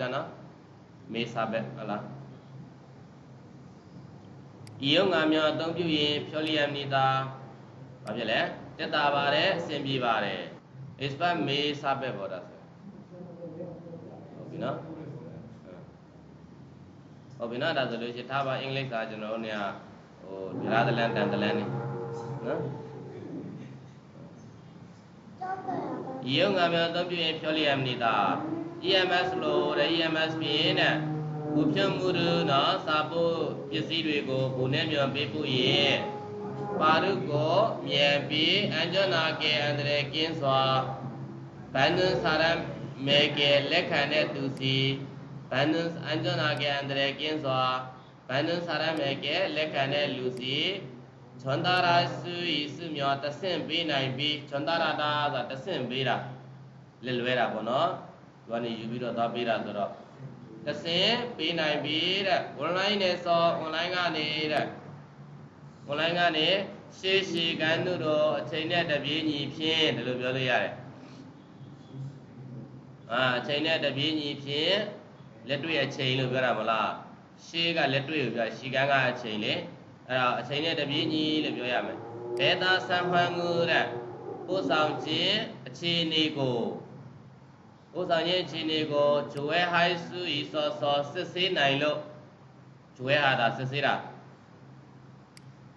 ကြနော်မေစာဘက်ဟုတ်လားဤယုံငါများအသုံးပြုရင်ဖြောလျက်နေတာဘာဖြစ်လဲတက်တာပါတယ်အဆင်ပြေပါတယ် expert မေစာဘက်ပေါ်တာဆိုဟုတ်ပြီနော်ဟုတ်ပြီနော်ဒါဆိုလို့ရှိရင်ထားပါအင်္ဂလိပ်စာကျွန်တော်တို့နေဟိုဒရာဒလန်တန်ဒလန်နေနော်ဤယုံငါများအသုံးပြုရင်ဖြောလျက်နေတာ EMS လို့တဲ့ EMS ပြင်းတဲ့ဘူဖြတ်မှုတို့နော်စာဖို့ပစ္စည်းတွေကိုဘူနဲ့မြော်ပေးဖို့ရင်ပါရုကိုမြန်ပြီးအန်ဂျနာကေအန္တရာယ်ကင်းစွာဘန္ဒန်စာရမေကေလက်ခံတဲ့သူစီဘန္ဒန်အန်ဂျနာကေအန္တရာယ်ကင်းစွာဘန္ဒန်စာရမေကေလက်ခံတဲ့လူစီချွန်တာရာစုဤစုမြောတဆင့်ပေးနိုင်ပြီးချွန်တာရာတာဆိုတာတဆင့်ပေးတာလက်လွဲတာပေါ့နော်သူ ကနေယူပြီးတော့သွားပေးတာဆိုတော့တဆင်ပေးနိုင်ပြီတဲ့ online နဲ့စော online ကနေတဲ့ online ကနေရှေးရှည်ကန်းတို့တော့အချိန်နဲ့တပြေးညီဖြင့်ဒီလိုပြောလို့ရတယ်အာအချိန်နဲ့တပြေးညီဖြင့်လက်တွေ့အချိန်လို့ပြောတာမလားရှေးကလက်တွေ့ကိုပြောရှီကန်းကအချိန်လေအဲ့တော့အချိန်နဲ့တပြေးညီလို့ပြောရမယ်ဒေတာဆံဖန်ငူတဲ့ပို့ဆောင်ခြင်းအခြေအနေကို ဥဆောင်ခြင်းအခြေအနေကိုဂျွဲဟိုင်းစုဤစောစောစစ်ဆေးနိုင်လို့ဂျွဲဟာတာစစ်ဆေးတာ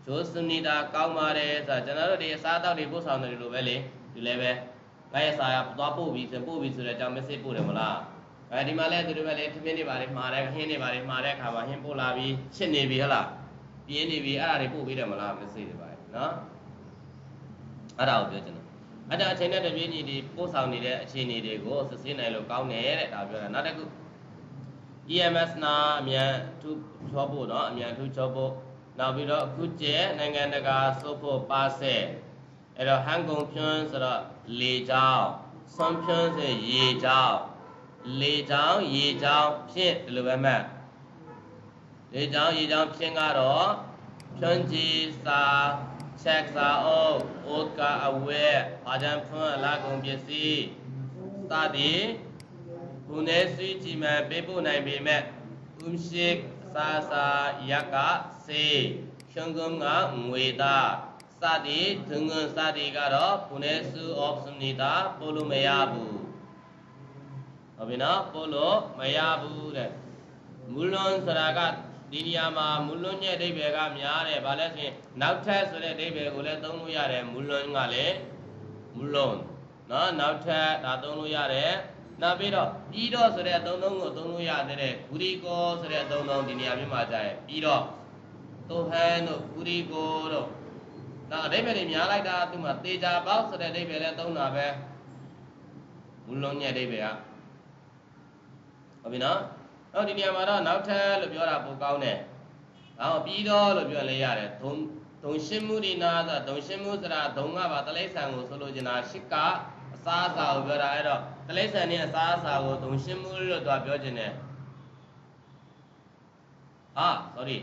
ဂျိုးစနေတာကောင်းပါတယ်ဆိုတော့ကျွန်တော်တို့ဒီအစားအသောက်တွေပို့ဆောင်တယ်လို့ပဲလေဒီလည်းပဲငါရဲ့စာရသွားပို့ပြီးဆိုပို့ပြီးဆိုတဲ့အကြောင်း message ပို့တယ်မလားအဲဒီမှာလည်းသူတို့ပဲလေထမင်းတွေပါလေမှာတယ်ဟင်းတွေပါလေမှာတဲ့အခါမှာဟင်းပို့လာပြီးချစ်နေပြီဟလားပြင်းနေပြီအဲ့ဒါတွေပို့ပေးတယ်မလား message တွေပါနော်အဲ့ဒါကိုပြောချင်တယ် အဲ့ဒါအချိန်နဲ့တပြေးညီဒီပို့ဆောင်နေတဲ့အခြေအနေတွေကိုစစ်ဆေးနိုင်လို့ကောင်းတယ်တဲ့ဒါပြောတာနောက်တစ်ခု EMS နာအမြန်ထူချောဖို့နော်အမြန်ထူချောဖို့နောက်ပြီးတော့အခုကျဲနိုင်ငံတကာဆိုဖို့ပါဆက်အဲ့တော့ဟန်ကုန်ဖြွန်းဆိုတော့လေကြောင်းဆွန်ဖြွန်းဆိုရေကြောင်းလေကြောင်းရေကြောင်းဖြစ်ဒီလိုပဲမှတ်လေကြောင်းရေကြောင်းဖြစ်ကတော့ဖြွန်းကြီးစာ ချက်စာအုပ်အိုကအဝဲဘာကြံဖွန်းအလားကုန်ပစ္စည်းစသည်ဘုန်နဲ့စီကြည်မှပေးပို့နိုင်ပေမဲ့ဥရှိစာစာယကစေရှုံကုံကငွေသားစသည်ဒုငွန်စသည်ကတော့ဘုန်နဲ့စုအော့စနေတာပို့လို့မရဘူးဟုတ်ပြီနော်ပို့လို့မရဘူးတဲ့မူလွန်စရာက ဒီနေရာမှာမူလွန်ရဲ့အဓိပ္ပာယ်ကများတယ်ဗာလဲဆိုရင်နောက်ထပ်ဆိုတဲ့အဓိပ္ပာယ်ကိုလည်းသုံးလို့ရတယ်မူလွန်ကလည်းမူလွန်နော်နောက်ထပ်ဒါသုံးလို့ရတယ်နောက်ပြီးတော့ပြီးတော့ဆိုတဲ့အသုံးလုံးကိုသုံးလို့ရတဲ့ဂူရီကောဆိုတဲ့အသုံးလုံးဒီနေရာမျိုးမှာကြာရင်ပြီးတော့သုဟန်တို့ဂူရီကောတို့နောက်အဓိပ္ပာယ်တွေများလိုက်တာသူ့မှာတေချာပေါက်ဆိုတဲ့အဓိပ္ပာယ်လည်းသုံးတာပဲမူလွန်ရဲ့အဓိပ္ပာယ်ကဟုတ်ပြီနော် တော့ဒီနေရာမှာတော့နောက်ထပ်လို့ပြောတာပိုကောင်းတယ်။ဒါတော့ပြီးတော့လို့ပြောလဲရတယ်။ဒုံဒုံရှင်းမှုဒီနာဆိုဒုံရှင်းမှုဆိုတာဒုံကပါတလိษံကိုဆိုလိုချင်တာရှစ်ကအစားအစာကိုပြောတာအဲ့တော့တလိษံနဲ့အစားအစာကိုဒုံရှင်းမှုလို့တော့ပြောချင်တယ်။အာ sorry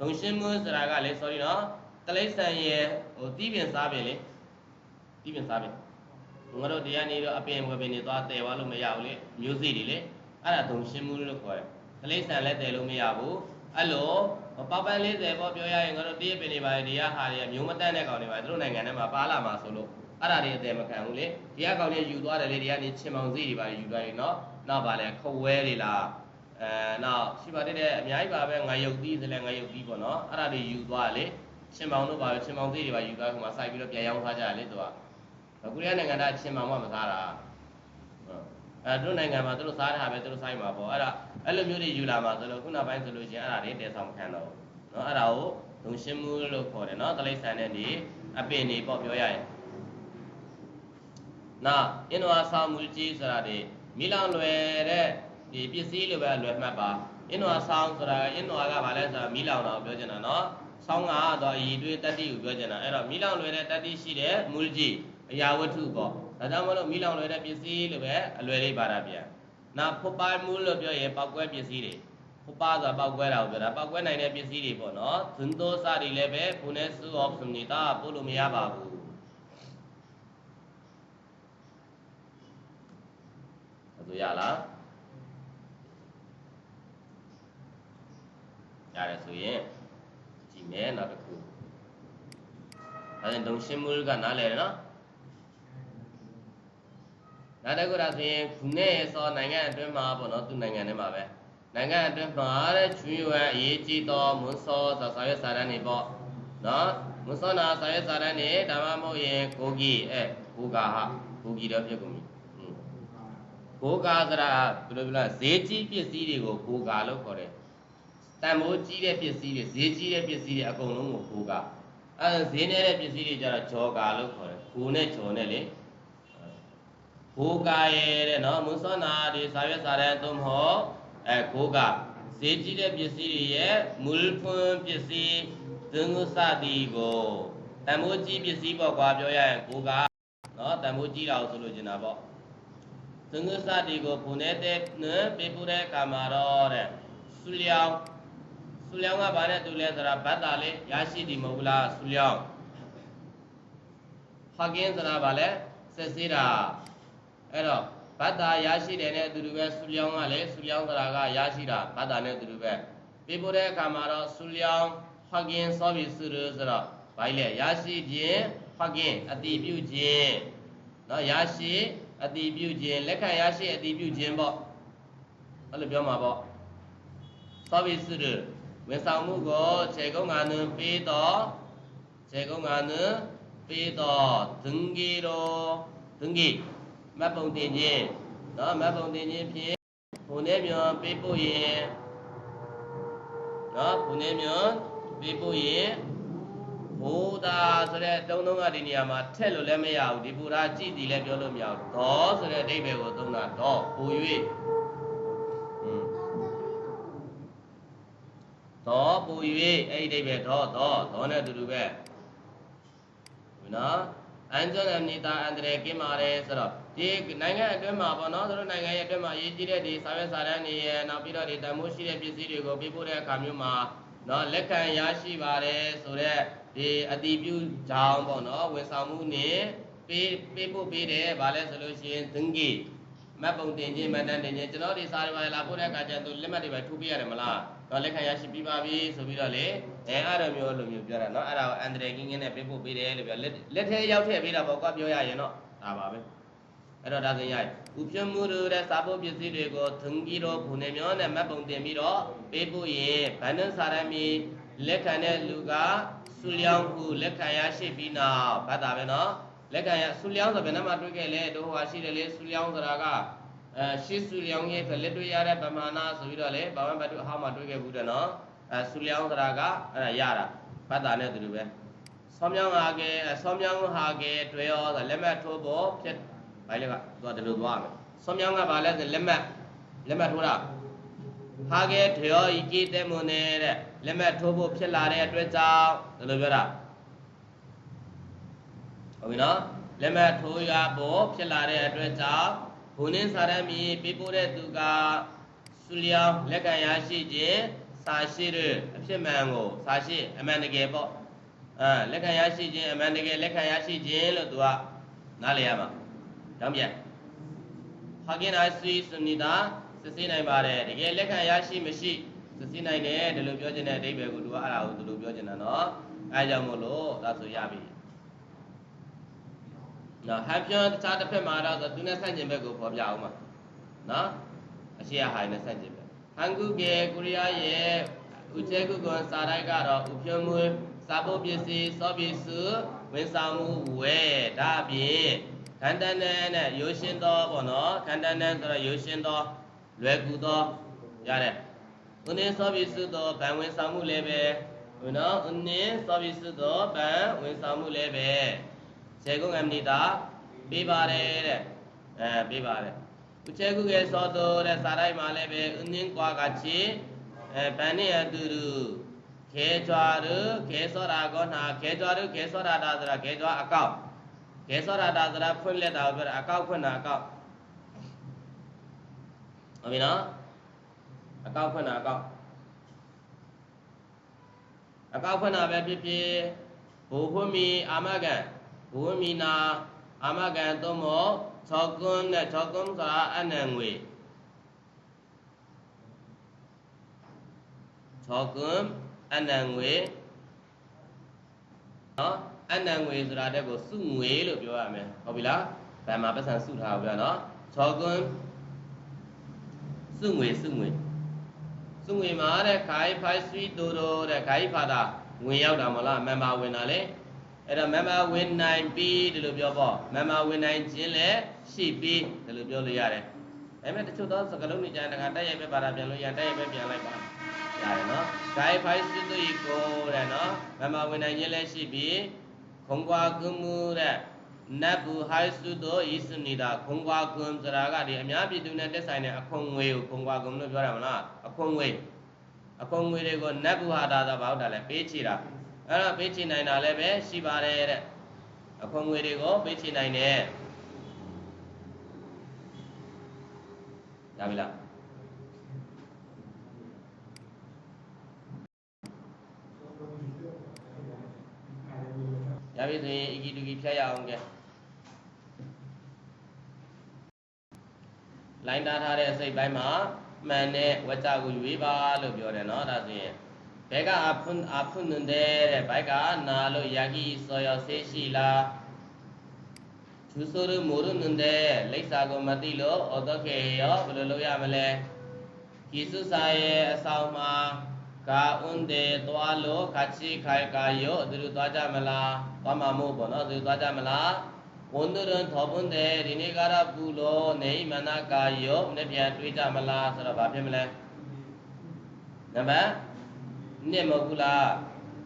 ဒုံရှင်းမှုဆိုတာကလေ sorry နော်တလိษံရဲ့ဟိုတီးပင်စားပင်လေတီးပင်စားပင်ငါတို့တရားနေတော့အပင်ဝယ်ပင်နေသွားတယ်သွားလို့မရဘူးလေမျိုးစိတွေလေ အဲ့ဒါဒုံရှင်းမှုလို့ခေါ်တယ်။တိရစ္ဆာန်လည်းတည်လို့မရဘူး။အဲ့လိုပေါက်ပန်း40ပေါ့ပြောရရင်ငါတို့တည့်ပင်တွေပါဒီကဟာတွေကမျိုးမတတ်တဲ့ကောင်တွေပါသူတို့နိုင်ငံထဲမှာပါလာမှာဆိုလို့အဲ့ဒါတွေအတယ်မခံဘူးလေ။ဒီကကောင်တွေယူသွားတယ်လေဒီကနေချင်းမောင်စီတွေပါယူသွားရင်နော်။နောက်ပါလဲခဝဲတွေလားအဲနောက်ရှိပါတဲ့အများကြီးပါပဲငါယုတ်သီးဆိုလဲငါယုတ်သီးပေါ့နော်။အဲ့ဒါတွေယူသွားလေ။ချင်းမောင်တို့ပါချင်းမောင်စီတွေပါယူသွားခုမှစိုက်ပြီးတော့ပြန်ရောင်းထားကြတယ်လေသူက။အခုရနိုင်ငံသားချင်းမောင်မှမစားတာ။ အဲတို့နိုင်ငံမှာသူတို့စားတာပဲသူတို့ဆိုင်မှာပေါ့အဲ့ဒါအဲ့လိုမျိုးတွေယူလာမှာဆိုလို့ခုနောက်ပိုင်းဆိုလို့ရှိရင်အဲ့ဒါတွေတဲဆောင်မခံတော့ဘူးเนาะအဲ့ဒါကိုဒုံရှင်းမှုလို့ခေါ်တယ်เนาะတလိษံနဲ့ဒီအပင်နေပေါ့ပြောရရင်နောက်အင်းဝါဆောင်မူကြီးဆိုတာဒီမိလောင်လွယ်တဲ့ဒီပစ္စည်းလိုပဲလွယ်မှတ်ပါအင်းဝါဆောင်ဆိုတာအင်းဝါကဘာလဲဆိုတာမိလောင်တော့ပြောချင်တာเนาะဆောင်းကတော့အည်တွေးတတ္တိကိုပြောချင်တာအဲ့တော့မိလောင်လွယ်တဲ့တတ္တိရှိတဲ့မူကြီး အရာဝတ္ထုပေါ့ဒါကြောင့်မလို့မိလောင်လွယ်တဲ့ပစ္စည်းလို့ပဲအလွယ်လေးပါတာပြန်နောက်ဖုတ်ပါမှုလို့ပြောရင်ပောက်ကွဲပစ္စည်းတွေဖုတ်ပါဆိုတာပောက်ကွဲတာကိုပြောတာပောက်ကွဲနိုင်တဲ့ပစ္စည်းတွေပေါ့နော်ဇွန်သောစတွေလည်းပဲဘုနဲ့စုအောင်စုနေတာပို့လို့မရပါဘူးသူရလားရတယ်ဆိုရင်ကြည့်မယ်နောက်တစ်ခုဒါရင်ဒုံရှင်းမှုကနားလဲနော် ယ်နော်နောက်တစ်ခုဒါဆိုရင်ခုနဲ့စောနိုင်ငံအတွင်းမှာပေါ့နော်သူနိုင်ငံထဲမှာပဲနိုင်ငံအတွင်းမှာတဲ့ချွေးဝဲအရေးကြီးသောမွန်းစောစာစာရွက်စာတမ်းတွေပေါ့နော်မွန်းစောနာစာရွက်စာတမ်းတွေဒါမှမဟုတ်ရင်ကိုကြီးအဲကိုကာဟာကိုကြီးတော့ဖြစ်ကုန်ပြီอืมကိုကာဆိုတာဘယ်လိုပြောလဲဈေးကြီးပစ္စည်းတွေကိုကိုကာလို့ခေါ်တယ်တန်ဖိုးကြီးတဲ့ပစ္စည်းတွေဈေးကြီးတဲ့ပစ္စည်းတွေအကုန်လုံးကိုကိုကာအဲဒါဈေးနေတဲ့ပစ္စည်းတွေကျတော့ဂျောကာလို့ခေါ်တယ်ကိုနဲ့ဂျောနဲ့လေ ကိုကာရဲ့တဲ့နော်မွန်းစောနာဒီစာရွက်စာတမ်းသုံးမဟုတ်အဲကိုကာဈေးကြီးတဲ့ပစ္စည်းတွေရဲ့မူလဖွန်းပစ္စည်းသင်္ကုစသည်ကိုတန်ဖိုးကြီးပစ္စည်းပေါ့ကွာပြောရရင်ကိုကာနော်တန်ဖိုးကြီးတာကိုဆိုလို့ကျင်တာပေါ့သင်္ကုစသည်ကိုဘုန်နေတဲ့နော်ပေးပို့တဲ့အခါမှာတော့တဲ့ဆူလျောင်းဆူလျောင်းကဘာနဲ့တူလဲဆိုတာဘတ်တာလေးရရှိသည်မဟုတ်ဘူးလားဆူလျောင်းဟကင်းဆိုတာဘာလဲဆက်စေးတာ အဲ့တော့ဘတ်တာရရှိတယ်နဲ့အတူတူပဲဆူလျောင်းကလည်းဆူလျောင်းဆိုတာကရရှိတာဘတ်တာနဲ့အတူတူပဲပေးပို့တဲ့အခါမှာတော့ဆူလျောင်းဟကင်းစောပြီးဆူရဆိုတော့ဘာလဲရရှိခြင်းဟကင်းအတိပြုခြင်းနော်ရရှိအတိပြုခြင်းလက်ခံရရှိအတိပြုခြင်းပေါ့အဲ့လိုပြောမှာပေါ့စောပြီးဆူရဝန်ဆောင်မှုကိုခြေကုန်းကနံပေးတော့ခြေကုန်းကနံပေးတော့ဒင်ဂီရောဒင်ဂီ မတ်ပုံတင်ခြင်းနော်မတ်ပုံတင်ခြင်းဖြင့်ဘုံနဲ့မြော်ပေးဖို့ရင်နော်ဘုံနဲ့မြော်ပေးဖို့ရင်ဘုဒ္ဓဆိုတဲ့တုံးတုံးကဒီနေရာမှာထက်လို့လည်းမရဘူးဒီဘုရားကြည်တည်လည်းပြောလို့မရဘူးဒေါဆိုတဲ့အဓိပ္ပာယ်ကိုသုံးတာဒေါပူ၍อืมဒေါပူ၍အဲ့ဒီအဓိပ္ပာယ်ဒေါဒေါဒေါနဲ့အတူတူပဲနော်အန်ဂျန်အနီတာအန်ဒရေကင်းပါတယ်ဆိုတော့ ဒီနိုင်ငံအတွင်းမှာပေါ့နော်သူတို့နိုင်ငံရဲ့အတွင်းမှာရေးကြည့်တဲ့ဒီစာရွက်စာတမ်းတွေရဲ့နောက်ပြီးတော့ဒီတန်ဖိုးရှိတဲ့ပစ္စည်းတွေကိုပြပို့တဲ့အခါမျိုးမှာနော်လက်ခံရရှိပါတယ်ဆိုတော့ဒီအတိပြုကြောင်းပေါ့နော်ဝန်ဆောင်မှုနဲ့ပေးပေးပို့ပေးတယ်ဗာလဲဆိုလို့ရှိရင်သင်္ကေမတ်ပုံတင်ခြင်းမတ်တန်းတင်ခြင်းကျွန်တော်ဒီစာရွက်လာပို့တဲ့အခါကျသူလက်မှတ်တွေပဲထူပေးရတယ်မလားတော့လက်ခံရရှိပြီးပါပြီဆိုပြီးတော့လေအဲအဲ့လိုမျိုးလိုမျိုးပြောတာနော်အဲ့ဒါကိုအန်ဒရယ်ကင်းကင်းနဲ့ပေးပို့ပေးတယ်လို့ပြောလက်ထဲရောက်ထည့်ပေးတာပေါ့ကွာပြောရရင်တော့ဒါပါပဲ အဲ့တော့ဒါဆိုရင်ဥပြမှုရတဲ့စာဖို့ပစ္စည်းတွေကိုသင်ကြီးတော့ဘုံနေမျောနဲ့မတ်ပုံတင်ပြီးတော့ပေးဖို့ရင်ဗန္ဒစာရမီလက်ခံတဲ့လူကဆုလျောင်းဟုလက်ခံရရှိပြီးနောက်ဘာသာပဲနော်လက်ခံရဆုလျောင်းဆိုဘယ်နှမှာတွေ့ခဲ့လဲတို့ဟောရှိတယ်လေဆုလျောင်းဆိုတာကအဲရှစ်ဆုလျောင်းရဲ့လက်တွေ့ရတဲ့ပမာဏဆိုပြီးတော့လေဘာမှမတွေ့ဟာမှတွေ့ခဲ့ဘူးတယ်နော်အဲဆုလျောင်းဆိုတာကအဲ့ဒါရတာဘာသာနဲ့တူတူပဲဆောင်းမြောင်းဟာကဲဆောင်းမြောင်းဟာကဲတွေ့ရောဆိုလက်မှတ်ထိုးဖို့ဖြစ် ဘိုင်လက်ကသွားတယ်လို့သွားမယ်ဆောင်းမြောင်းကဘာလဲဆိုလက်မှတ်လက်မှတ်ထိုးတာဟာကဲထေရောဤကြည်တဲ့မွန်နေတဲ့လက်မှတ်ထိုးဖို့ဖြစ်လာတဲ့အတွက်ကြောင့်ဒီလိုပြောတာဟုတ်ပြီနော်လက်မှတ်ထိုးရဖို့ဖြစ်လာတဲ့အတွက်ကြောင့်ဘုန်းင်းစာရမီပြပို့တဲ့သူကဆူလျောင်းလက်ခံရရှိခြင်းစာရှိတဲ့အဖြစ်မှန်ကိုစာရှိအမှန်တကယ်ပေါ့အဲလက်ခံရရှိခြင်းအမှန်တကယ်လက်ခံရရှိခြင်းလို့သူကနားလည်ရမှာ တောင်းပြန်ဟာကင်အစီစနီတာစစ်စစ်နိုင်ပါတယ်တကယ်လက်ခံရရှိမရှိစစ်စစ်နိုင်တယ်ဒီလိုပြောချင်တဲ့အဓိပ္ပာယ်ကိုသူကအဲ့ဒါကိုဒီလိုပြောချင်တာနော်အဲကြောင့်မို့လို့ဒါဆိုရပြီနော်ဟန်ပြောတခြားတစ်ဖက်မှာတော့သူနဲ့ဆန့်ကျင်ဘက်ကိုဖော်ပြအောင်ပါနော်အရှိရဟိုင်းနဲ့ဆန့်ကျင်ဘက်ဟန်ကုကေကိုရီးယားရဲ့ဥချေကုကွန်စာရိုက်ကတော့ဥဖြမွေစာပုတ်ပစ္စည်းစောပစ္စည်း ဝန်ဆောင်မှုဝဲဒါအပြင်ခန္ဓာနဲ့နဲ့ရိုးရှင်းသောပေါ့နော်ခန္ဓာနဲ့ဆိုတော့ရိုးရှင်းသောလွယ်ကူသောရတဲ့ဥနည်းစောပစ္စည်းသောဗံဝန်ဆောင်မှုလည်းပဲဟိုနော်ဥနည်းစောပစ္စည်းသောဗံဝန်ဆောင်မှုလည်းပဲခြေကုန်းအမနိတာပေးပါတယ်တဲ့အဲပေးပါတယ်ဥချေကုကေသောတော်တဲ့စာရိုက်မှာလည်းပဲဥနည်းကွာကချီအဲဗန်နဲ့အတူတူ ခေကြွားရခေစောရာကောနာခေကြွားရခေစောရာတာဆိုတာခေကြွားအကောက်ခေစောရာတာဆိုတာဖွင့်လက်တာကိုပြောတာအကောက်ဖွင့်တာအကောက်ဟုတ်ပြီနော်အကောက်ဖွင့်တာအကောက်အကောက်ဖွင့်တာပဲဖြစ်ဖြစ်ဘူဖွင့်မီအာမကန်ဘူဖွင့်မီနာအာမကန်သို့မဟုတ်6ကွန်းနဲ့6ကွန်းဆိုတာအနံငွေချောကွန်း အနံငွေနော်အနံငွေဆိုတာတဲ့ကိုစုငွေလို့ပြောရမယ်ဟုတ်ပြီလားဗန်မှာပတ်စံစုထားဘူးလားနော်ချောကွန်းစုငွေစုငွေစုငွေမှာတဲ့ခိုင်ဖိုင်ဆွီတိုတိုတဲ့ခိုင်ဖာတာငွေရောက်တာမလားမန်ပါဝင်တာလေအဲ့တော့မန်ပါဝင်နိုင်ပြီးဒီလိုပြောပေါ့မန်ပါဝင်နိုင်ခြင်းလည်းရှိပြီးဒီလိုပြောလို့ရတယ်ဒါပေမဲ့တချို့သောစကားလုံးတွေကြရင်တခါတက်ရိုက်ပဲပါတာပြန်လို့ရတက်ရိုက်ပဲပြန်လိုက်ပါ ရတယ်နော်ဂိုင်ဖိုင်စွတ်တို့ကိုတဲ့နော်မမဝင်နိုင်ခြင်းလည်းရှိပြီးခုံကွာကုမှုတဲ့နတ်ဘူဟိုင်စွတ်တို့ဤစနေတာခုံကွာကုံဆိုတာကဒီအများပြည်သူနဲ့တက်ဆိုင်တဲ့အခွန်ငွေကိုခုံကွာကုံလို့ပြောတာမလားအခွန်ငွေအခွန်ငွေတွေကိုနတ်ဘူဟာတာသာဘာဟုတ်တာလဲပေးချေတာအဲ့တော့ပေးချေနိုင်တာလည်းပဲရှိပါတယ်တဲ့အခွန်ငွေတွေကိုပေးချေနိုင်တယ်ရပြီလား ရပြီဆိုရင်အီကီတူကီဖြတ်ရအောင်ကဲလိုင်းတားထားတဲ့စိတ်ပိုင်းမှာမှန်တဲ့ဝကြကိုရွေးပါလို့ပြောတယ်နော်ဒါဆိုရင်ဘဲကအဖွန်းအဖွန်းနေတဲ့တဲ့ဘိုက်ကနာလို့ယာဂီစောရဆေးရှိလားသူဆိုရမိုရနေတဲ့လိပ်စာကိုမသိလို့ဩတော့ခေရောဘယ်လိုလုပ်ရမလဲကိစုစာရဲ့အဆောင်မှာ ကာဥန်ဒေသွားလို့ခချိခိုင်ကာယောသူတို့သွားကြမလားသွားမှာမို့ပေါ့နော်သူတို့သွားကြမလားဝန်ဒရန်ထောပွန်ဒေဒီနေ့ကာရပူလို့နေမနာကာယောနဲ့ပြန်တွေးကြမလားဆိုတော့ဘာဖြစ်မလဲနံပါတ်1မဟုတ်ဘူးလား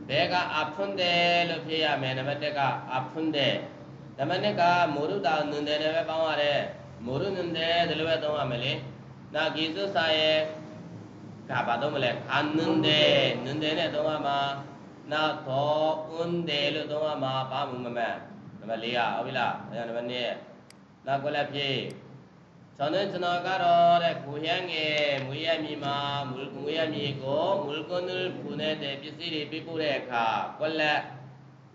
ဘဲကအဖွန်းတယ်လို့ဖြစ်ရမယ်နံပါတ်1ကအဖွန်းတယ်နံပါတ်2ကမိုရုတာနွန်တယ်နဲ့ပဲပေါင်းရတယ်မိုရုနွန်တယ်ဒီလိုပဲသုံးရမယ်လေနာဂီစုစာရဲ့ ကဘာတော့မလဲခန္နန်တယ်နန်တယ်နဲ့သုံးရမှာနာသောဥန်တယ်လို့သုံးရမှာဘာမှမမှန်နံပါတ်4ကဟုတ်ပြီလားအဲနံပါတ်2နာကွက်လက်ပြေကျွန်တော်ကျွန်တော်ကတော့တဲ့ကိုရငယ်မွေးရမြေမှာမူလမွေးရမြေကိုမူလကွန်နဖူနေတဲ့ပစ္စည်းတွေပြပို့တဲ့အခါကွက်လက်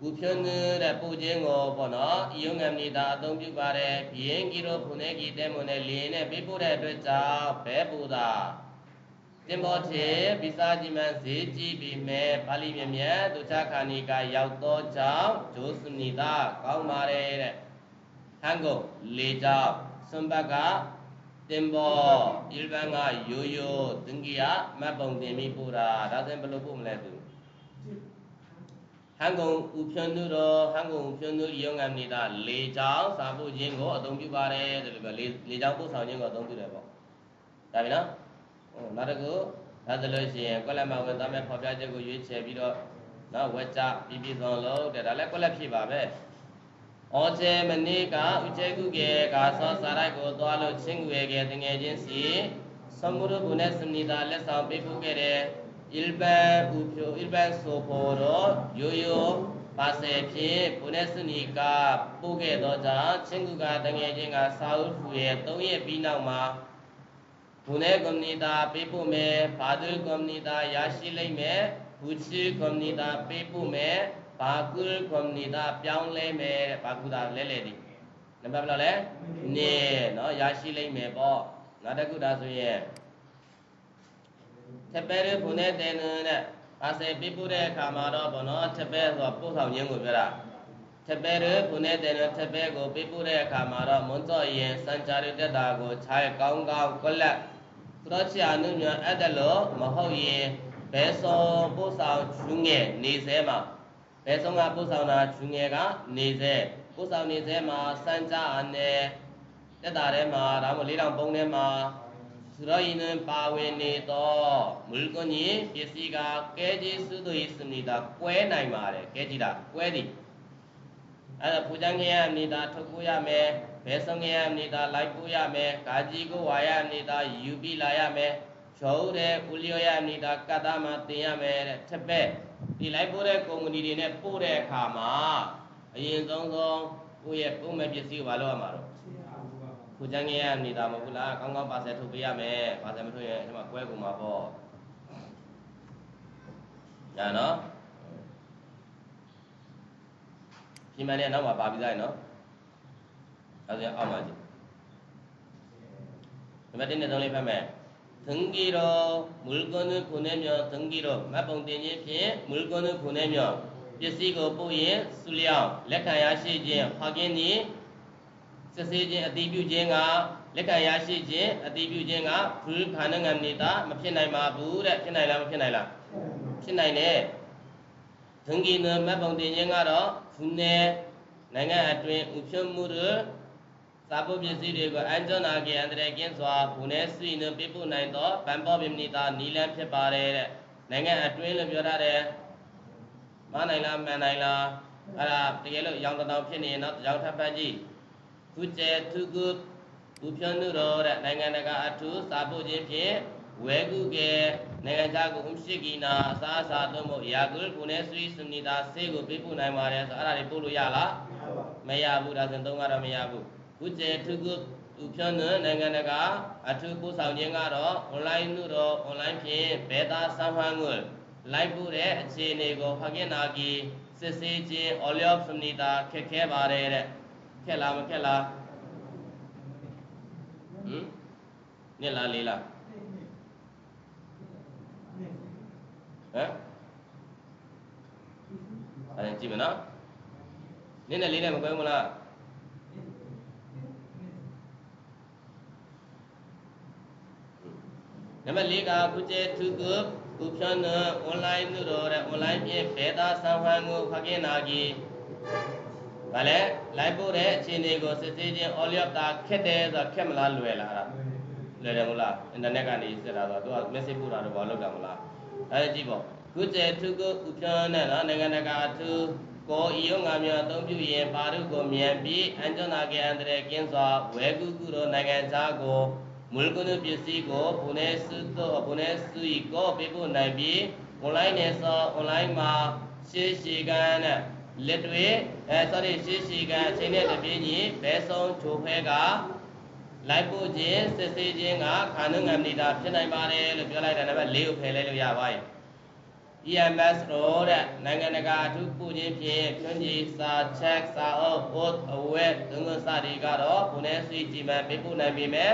ဥဖြွန်းတဲ့ပူခြင်းကိုပေါ့နော်ဤယုံငမ်နေတာအသုံးပြုပါတယ်ဘီရင်ကြီးတို့ဖူနေကြီးတဲ့မွန်နဲ့လင်းနဲ့ပြပို့တဲ့အတွက်ကြောင့်ဘဲပူတာ တင်ဘောထေဗိစာကြီးမန်ဈေးကြီးပြီးမဲ့ပါဠိမြမြတ်ဒုချခာနိကရောက်သောကြောင့်ဂျိုးစုနီတာကောင်းပါတယ်တဲ့ဟန်ကိုလေကြောင့်စွန်ဘတ်ကတင်ဘောဣလဘန်ကယိုယိုတင်ကြီးကမတ်ပုံတင်ပြီးပို့တာဒါဆိုရင်ဘယ်လိုပို့မလဲသူဟန်ကုန်ဥဖြွန်းသူတော်ဟန်ကုန်ဥဖြွန်းသူရုံငမ်နေတာလေကြောင့်စာပို့ခြင်းကိုအသုံးပြုပါတယ်ဆိုလိုပဲလေလေကြောင့်ပို့ဆောင်ခြင်းကိုအသုံးပြုတယ်ပေါ့ဒါပြီနော် ဟိုနောက်တစ်ခုဒါဆိုလို့ရှိရင်ကွက်လက်မဝင်သားမဲ့ဖော်ပြချက်ကိုရွေးချယ်ပြီးတော့နော်ဝက်ကြပြီးပြီးဆုံးလို့တဲ့ဒါလည်းကွက်လက်ဖြစ်ပါပဲဩဇေမနေ့ကဥကျေကုကေကာသောစာရိုက်ကိုသွားလို့ချင်းကူရဲ့တငယ်ချင်းစီသမုဒ္ဒဘုနဲ့စနိတာလက်ဆောင်ပေးပို့ခဲ့တယ်ဣလဘန်ဥဖြိုဣလဘန်ဆိုဖို့တော့ရိုးရိုးပါစေဖြင့်ဘုနဲ့စနိကပို့ခဲ့တော့ကြောင့်ချင်းကူကတငယ်ချင်းကစာအုပ်ဖူရဲ့၃ရက်ပြီးနောက်မှာ ဘုနဲ့ကွန်မြူတာပေးပို့မယ်ဘာဒုကွန်မြူတာရရှိလိမ့်မယ်ဘူချီကွန်မြူတာပေးပို့မယ်ဘာကုလကွန်မြူတာပြောင်းလဲမယ်ဘာကုတာလဲလဲဒီနံပါတ်ဘယ်လောက်လဲနေနော်ရရှိလိမ့်မယ်ပေါ့နောက်တစ်ခုဒါဆိုရင်ထပ်ပဲရဘုနဲ့တဲ့နဲ့ပါစေပေးပို့တဲ့အခါမှာတော့ဘောနော်ထပ်ပဲဆိုပို့ဆောင်ခြင်းကိုပြောတာထပ်ပဲရဘုနဲ့တဲ့ထပ်ပဲကိုပေးပို့တဲ့အခါမှာတော့မွန်စော့ရင်စံချာရတက်တာကိုခြိုင်ကောင်းကောင်းကွက်လက် သူတို့ချာနုညအဲ့ဒါလို့မဟုတ်ရင်ဘဲစောပို့ဆောင်ချူငယ်နေစဲမှာဘဲဆုံးကပို့ဆောင်တာချူငယ်ကနေစဲပို့ဆောင်နေစဲမှာစံချာနဲ့တက်တာထဲမှာဒါမှမဟုတ်လေးတောင်ပုံထဲမှာသူတော်ရင်ပါဝင်နေတော့မူလကွန်ကြီးပစ္စည်းကကဲကြီးစုသူဤစနေတာကွဲနိုင်ပါတယ်ကဲကြီးတာကွဲသည်အဲ့ဒါပူဇံငရနေတာထုတ်ကိုရမယ် ဘယ်ဆုံးငရနေတာလိုက်ကိုရမယ်ဂါကြီးကိုဝါရနေတာယူပြီးလာရမယ်ချောတဲ့ဦးလျောရနေတာကတ္တမှာတင်ရမယ်တဲ့ထက်ပဲဒီလိုက်ပို့တဲ့ကုမ္ပဏီတွေနဲ့ပို့တဲ့အခါမှာအရင်ဆုံးဆုံးကိုယ့်ရဲ့ပုံမဲ့ပစ္စည်းကိုမလုပ်ရမှာတော့ပူဇံငရနေတာမဟုတ်ဘူးလားကောင်းကောင်းပါဆယ်ထုတ်ပေးရမယ်ပါဆယ်မထုတ်ရင်အဲ့မှာကွဲကုန်မှာပေါ့ညာနော်ပြမနဲ့နောက်မှာပါပြီးသားရနော် နောက်ဆုံးအောက်မှာကြည့်နံပါတ်1နဲ့3လေးဖတ်မယ်သင်္ကီရောမူလကုန်းခုနေမြောသင်္ကီရောမတ်ပုံတင်ခြင်းဖြင့်မူလကုန်းခုနေမြောပစ္စည်းကိုပို့ရင်စုလျောက်လက်ခံရရှိခြင်းဟောကင်းသည်စစ်ဆေးခြင်းအတိပြုခြင်းကလက်ခံရရှိခြင်းအတိပြုခြင်းကဘူခန္ဓာငံနေတာမဖြစ်နိုင်ပါဘူးတဲ့ဖြစ်နိုင်လားမဖြစ်နိုင်လားဖြစ်နိုင်တယ်သင်္ကီနမတ်ပုံတင်ခြင်းကတော့ခုနေနိုင်ငံအတွင်းဥဖြမှုတို့ စာပုပ္ပစ္စည်းတွေကိုအန်ဂျနာကေအန္တရာယ်ကင်းစွာဘုံနဲ့စီနပြပို့နိုင်သောဗန်ပေါ်ပြမနီတာနီလန်းဖြစ်ပါတယ်တဲ့နိုင်ငံအတွင်းလို့ပြောထားတယ်မနိုင်လားမနိုင်လားအဲ့ဒါတကယ်လို့ရောင်တောင်ဖြစ်နေရင်တော့ရောင်ထပ်ပတ်ကြည့်ခုကျဲသူကုဥဖြန်းနုရောတဲ့နိုင်ငံတကာအထူးစာပုတ်ခြင်းဖြင့်ဝဲကုကေနိုင်ငံခြားကိုဥရှိကီနာအစားအစာသုံးဖို့ရာဂုလ်ဘုံနဲ့ဆွေးစမနီတာဆေးကိုပြပို့နိုင်ပါတယ်ဆိုအဲ့ဒါတွေပို့လို့ရလားမရဘူးဒါဆိုသုံးကတော့မရဘူး ခုကျေထုကုဥဖြန်းနနိုင်ငံတကာအထူးပို့ဆောင်ခြင်းကတော့ online လို့တော့ online ဖြင့်ဘေတာဆမ်ဟန်ကိုလိုက်ပို့တဲ့အခြေအနေကိုဖခင်နာကီစစ်ဆေးခြင်း all of စနေတာခက်ခဲပါတယ်တဲ့ခက်လားမခက်လားဟမ်နှစ်လားလေးလားဟမ်အဲ့ကြည့်မနော်နင်းနဲ့လေးနဲ့မကွဲဘူးမလား နံပါတ်၄ကကုကျေထုကုကုဖြန်းနအွန်လိုင်းလို့တော့တဲ့အွန်လိုင်းဖြင့်ဘေတာဆံဖန်ကိုဖခင်နာကြီးဗာလဲလိုက်ပို့တဲ့အခြေအနေကိုစစ်ဆေးခြင်း all of တာခက်တယ်ဆိုတော့ခက်မလားလွယ်လားအဲ့ဒါလွယ်တယ်မဟုတ်လားအင်တာနက်ကနေစစ်တာဆိုတော့သူက message ပို့တာတော့ဘာလုပ်တာမလားအဲ့ဒါကြည့်ပေါ့ကုကျေထုကုကုဖြန်းနဲ့နော်နိုင်ငံတကာအထူးကိုဤယုံငါများအသုံးပြုရင်ပါရုကိုမြန်ပြီးအန်ဂျနာကေအန္တရာယ်ကင်းစွာဝဲကုကုတို့နိုင်ငံခြားကို 물건의 뼈시고 보낼 수도 보낼 수 있고 배부 나비 온라인에서 온라인마 실시간 레트웨 에 sorry 실시간 체내 대변이 배송 조회가 라이브 진 세세진가 가능합니다. ဖြစ်နိုင်ပါတယ်လို့ပြောလိုက်တာနံပါတ်၄ကိုဖယ်လိုက်လို့ရပါတယ် EMS တို့တဲ့နိုင်ငံတကာအထူးပူခြင်းဖြင့်ကျွမ်းကျင်စာချက်စာအုပ် oath အဝဲသင်္ကန်းစာတွေကတော့ဘုန်းနဲ့ဆွေးကြည်မှပြပို့နိုင်ပေမဲ့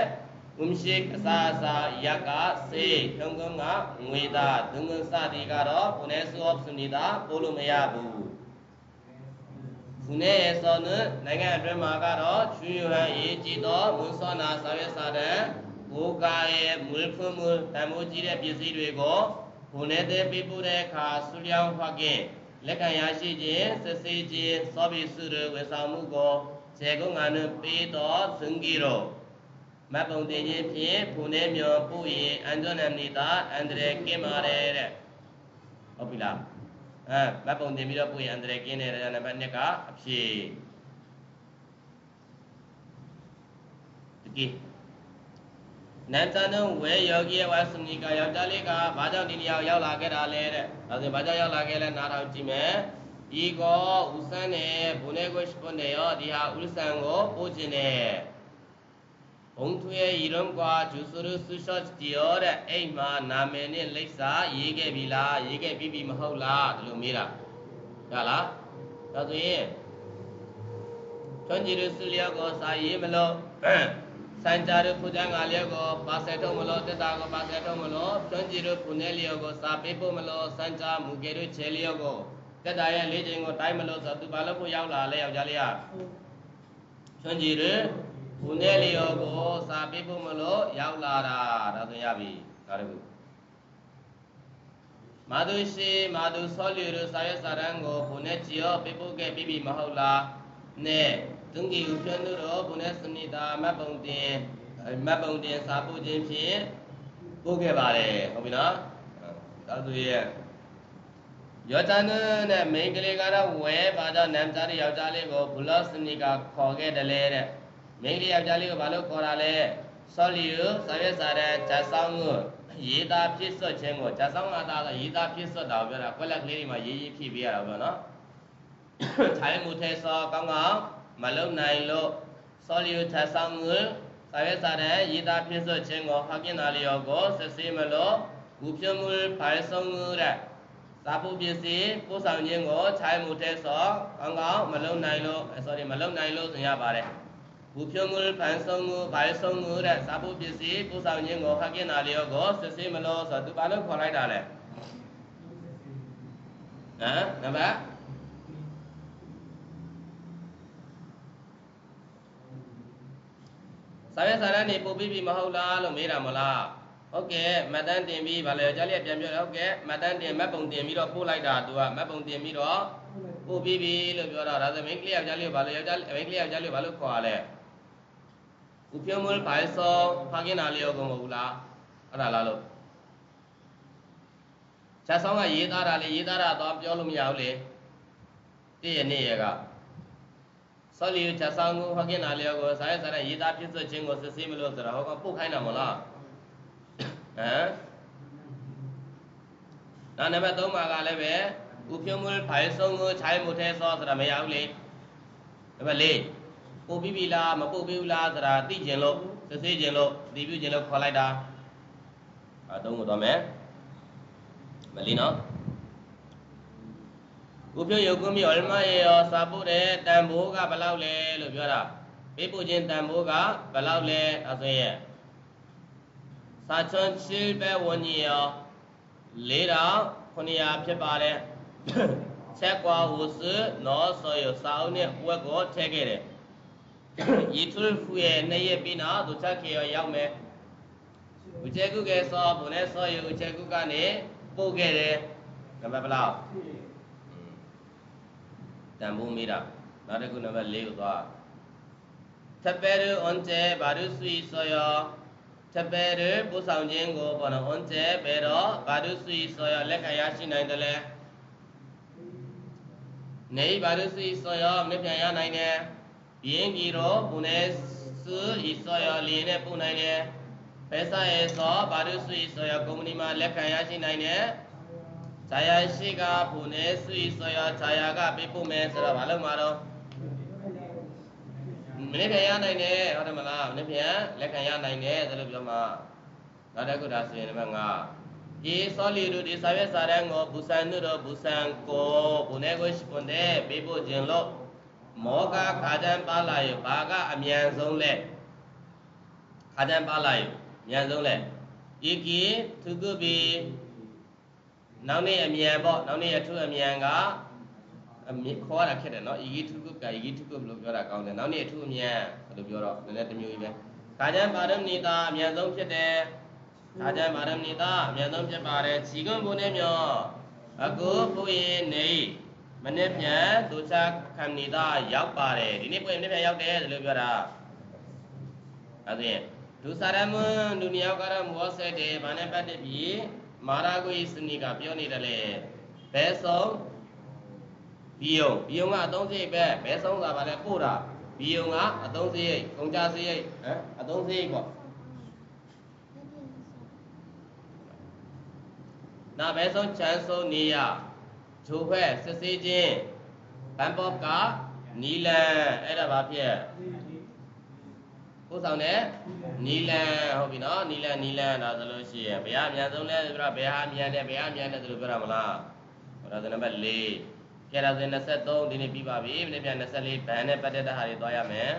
umshik အစာအစာရက်ကစေထုံကုန်းကငွေသားသင်္ကန်းစာတွေကတော့ဘုန်းနဲ့ဆွေးစနေတာပို့လို့မရဘူးခုနဲ့ရစောနနိုင်ငံအတွင်းမှာကတော့ချွေဟန်ရေးကြည့်တော့မွန်စောနာစာရွက်စာတမ်းကိုယ်ကာရဲ့မွေးဖွံ့မှုတန်ဖိုးကြီးတဲ့ပစ္စည်းတွေကိုဘုန်းနဲ့တဲ့ပြပို့တဲ့အခါဆူလျောင်းဖွားကင်းလက်ခံရရှိခြင်းစစ်ဆေးခြင်းစောဘီစုရဝေဆောင်မှုကိုခြေကုန်းကနပေးတော့သင်္ကေရော မတ်ပုံတင်ခြင်းဖြင့်ဘုန်းနဲ့မြော်ပို့ရင်အန်ဒွန်နမ်နေတာအန္တရာယ်ကင်းပါတယ်တဲ့ဟုတ်ပြီလားအဲမတ်ပုံတင်ပြီးတော့ပို့ရင်အန္တရာယ်ကင်းတယ်နံပါတ်1ကအဖြေတကယ်နန္တနဝေယောဂီဝါစနိကယောက်ျားလေးကဘာကြောင့်ဒီနေရာရောက်လာခဲ့တာလဲတဲ့ဒါဆိုဘာကြောင့်ရောက်လာခဲ့လဲနားထောင်ကြည့်မယ်ဤကောဥစံနဲ့ဘုန်းနဲ့ကိုစပွန်နဲ့ရောဒီဟာဥစံကိုပို့ခြင်းနဲ့ ဘုံထွေဤရုံကွာဂျူဆူရဆူရှော့တီယောတဲ့အိမ်မှာနာမည်နဲ့လိပ်စာရေးခဲ့ပြီလားရေးခဲ့ပြီးပြီမဟုတ်လားဒီလိုမေးတာရလားဒါဆိုရင်ထွန်းကြည်ရစုလျောက်ကိုစာရေးမလို့စံကြရဖူကြငါလျောက်ကိုပါဆက်ထုတ်မလို့တက်တာကိုပါဆက်ထုတ်မလို့ထွန်းကြည်ရဖူနေလျောက်ကိုစာပေးဖို့မလို့စံကြမူကေရချေလျောက်ကိုတက်တာရဲ့လေးချိန်ကိုတိုင်းမလို့ဆိုသူဘာလို့ဖို့ရောက်လာလဲယောက်ျားလေးကထွန်းကြည်ရ ဖူနေလျောက်ကိုစာပေးဖို့မလို့ရောက်လာတာဒါဆိုရပြီဒါတခုမာဒုရှိမာဒုဆောလီရစာရစာရန်ကိုဘုန်းနဲ့ကြည်ရောပေးဖို့ခဲ့ပြီးပြီမဟုတ်လားနဲ့သင်္ကေဥပြန်းတို့ဘုန်းနဲ့စနိတာမတ်ပုံတင်မတ်ပုံတင်စာပို့ခြင်းဖြင့်ပို့ခဲ့ပါတယ်ဟုတ်ပြီနော်ဒါဆိုရဲ့ယောဇန်နဲ့မိန်းကလေးကတော့ဝဲပါတော့နမ်စားရယောက်ျားလေးကိုဘလော့စနိကခေါ်ခဲ့တယ်လေတဲ့ မိန်းကလေးယောက်ျားလေးကိုဘာလို့ခေါ်တာလဲဆောလီယစာရွက်စာတမ်းဂျာဆောင်ကိုရေးသားဖြစ်စွတ်ခြင်းကိုဂျာဆောင်အတားဆိုရေးသားဖြစ်စွတ်တာကိုပြောတာကွက်လက်ကလေးတွေမှာရေးရေးဖြည့်ပေးရတာပြောနော်ထိုင်မှုထဲစောကောင်းကောင်းမလုံနိုင်လို့ဆောလီယထဆောင်ကိုစာရွက်စာတမ်းရေးသားဖြစ်စွတ်ခြင်းကိုဟောက်ကင်းနာလျောကိုစစ်ဆေးမလို့ဂူပြမှုဖိုင်ဆောင်ကိုတဲ့စာပုပစ္စည်းပို့ဆောင်ခြင်းကိုခြိုင်မှုထဲစောကောင်းကောင်းမလုံနိုင်လို့ sorry မလုံနိုင်လို့ဆိုရပါတယ် ဘူဖြုံမှုဖန်ဆုံးမှုဘိုင်ဆုံးမှုတဲ့စာဖို့ပစ္စည်းပို့ဆောင်ခြင်းကိုဟကင်းတာလျောကိုစစ်စစ်မလို့ဆိုတော့သူဘာလို့ခေါ်လိုက်တာလဲဟမ်နံပါတ်စာရဲစာရန်နေပို့ပြီးပြီမဟုတ်လားလို့မေးတာမလားဟုတ်ကဲ့မတ်တန်းတင်ပြီးဗာလေကြားလေးပြန်ပြောတယ်ဟုတ်ကဲ့မတ်တန်းတင်မတ်ပုံတင်ပြီးတော့ပို့လိုက်တာသူကမတ်ပုံတင်ပြီးတော့ပို့ပြီးပြီလို့ပြောတာဒါဆိုမိန်းကလေးယောက်ျားလေးကိုဗာလေယောက်ျားမိန်းကလေးယောက်ျားလေးကိုဘာလို့ခေါ်ရလဲ ဥပြုံးမဘိုင်ဆောဖခင်နာလေးရောကုန်မဟုတ်လားအဲ့ဒါလားလို့ချက်ဆောင်ကရေးသားတာလေရေးသားတာတော့ပြောလို့မရဘူးလေတည့်ရနေ့ရကဆောလီချက်ဆောင်ကိုဖခင်နာလေးရောကိုစားရစားရရေးသားပြည့်စုံခြင်းကိုစစ်ဆေးမလို့ဆိုတော့ဟောက ပုတ်ခိုင်းတာမလားဟမ်နာနံပါတ်3မှာကလည်းပဲဥပြုံးမဘိုင်ဆောကိုခြိုင်းမှုထဲဆောဆိုတာမရဘူးလေနံပါတ်4ပို့ပြီးပြီလားမပို့ပြီးဘူးလားဆိုတာသိကျင်လို့စစ်ဆေးကျင်လို့ဒီပြုကျင်လို့ခေါ်လိုက်တာအဲတုံးကိုတော့မယ်မလီနော်ဥပြုံးရုပ်ကွန်းမြေအလမရေရောစာပို့တဲ့တန်ဖိုးကဘယ်လောက်လဲလို့ပြောတာပေးပို့ခြင်းတန်ဖိုးကဘယ်လောက်လဲအဆွေရဲ့စာချွန်ချစ်ပဲဝညရော4900ဖြစ်ပါတယ်ချက်ကွာဝုစနောဆိုရစာအုပ်နဲ့ဝက်ကိုထည့်ခဲ့တယ် ရီတူဖူရဲ့နှစ်ရက်ပြီးနောက်ဒုချက်ခေရရောက်မယ်ဦးချက်ကုကဲဆောဘုန်းနဲ့ဆောရဦးချက်ကုကနေပို့ခဲ့တယ်နံပါတ်ဘလောက်တန်ဖိုးမိတာနောက်တစ်ခုနံပါတ်၄ကိုသွားထပဲရုအွန်ကျဲဘာရုဆွီဆောယောထပဲရုပို့ဆောင်ခြင်းကိုဘောနော်အွန်ကျဲဘယ်တော့ဘာရုဆွီဆောယောလက်ခံရရှိနိုင်တယ်လဲနေဘာရုဆွီဆောယောမြပြန်ရနိုင်တယ် ဘင်းကြီးတော့ဘုန်နဲ့စုဤဆိုရလင်းနဲ့ပုံနိုင်တယ်ဖဲဆိုင်ရဲ့သောဘာရုဆွီဆိုရကုမ္ပဏီမှာလက်ခံရရှိနိုင်တယ်ဇာယာရှိကဘုန်နဲ့ဆွီဆိုရဇာယာကပေးပို့မယ်ဆိုတော့ဘာလို့မှာတော့မနေ့ပြန်ရနိုင်တယ်ဟုတ်တယ်မလားမနေ့ပြန်လက်ခံရနိုင်တယ်ဆိုလို့ပြောမှာနောက်တစ်ခုဒါဆိုရင်နံပါတ်5ဒီစောလီတို့ဒီစာရွက်စာတမ်းကိုဘူဆန်တို့တော့ဘူဆန်ကိုဘုန်နဲ့ကိုရှိပွန်တဲ့ပေးပို့ခြင်းလို့ မောကခါတန်းပါလာရဘာကအမြန်ဆုံးလဲခါတန်းပါလာရအမြန်ဆုံးလဲဤကီသူကုဘီနောက်နေ့အမြန်ပေါ့နောက်နေ့အထုအမြန်ကအမြခေါ်ရတာခက်တယ်နော်ဤကီသူကုကဤကီသူကုလို့ပြောတာကောင်းတယ်နောက်နေ့အထုအမြန်လို့ပြောတော့နည်းနည်းတစ်မျိုးကြီးပဲခါတန်းပါရမဏိတာအမြန်ဆုံးဖြစ်တယ်ခါတန်းပါရမဏိတာအမြန်ဆုံးဖြစ်ပါတယ်ခြီကွန်းဘုံနဲ့မြောအခုဘုရင်နေ မနေ့ပြန်ဒုချခံနေတာရောက်ပါတယ်ဒီနေ့ပွင့်မနေ့ပြန်ရောက်တယ်လို့ပြောတာအဲ့ဒါဒုစာရမဒုနီယောကရမောဆေတေဘာနဲ့ပတ်သက်ပြီးမာရာဂွေစနီကပြောနေတယ်လေဘဲဆုံးဘီယုံဘီယုံကအသုံးစရိတ်ပဲဘဲဆုံးဆိုတာဗာလဲပို့တာဘီယုံကအသုံးစရိတ်ကုန်ကြစရိတ်ဟမ်အသုံးစရိတ်ပေါ့နာဘဲဆုံးချမ်းဆုံးနေရ ဂျိုဖက်စစ်စေးခြင်းဘန်ပေါကနီလန်အဲ့ဒါဘာဖြစ်ကိုဆောင်တဲ့နီလန်ဟုတ်ပြီနော်နီလန်နီလန်ဒါဆိုလို့ရှိရင်ဘယ်ဟာအမြန်ဆုံးလဲဆိုတော့ဘယ်ဟာအမြန်တယ်ဘယ်ဟာအမြန်တယ်ဆိုလို့ပြောတာမလားဟောဒါဆိုနံပါတ်4ကဲဒါဆို23ဒီနေ့ပြီးပါပြီမနေ့ပြန်24ဘန်နဲ့ပတ်သက်တဲ့ဟာတွေသွားရမယ်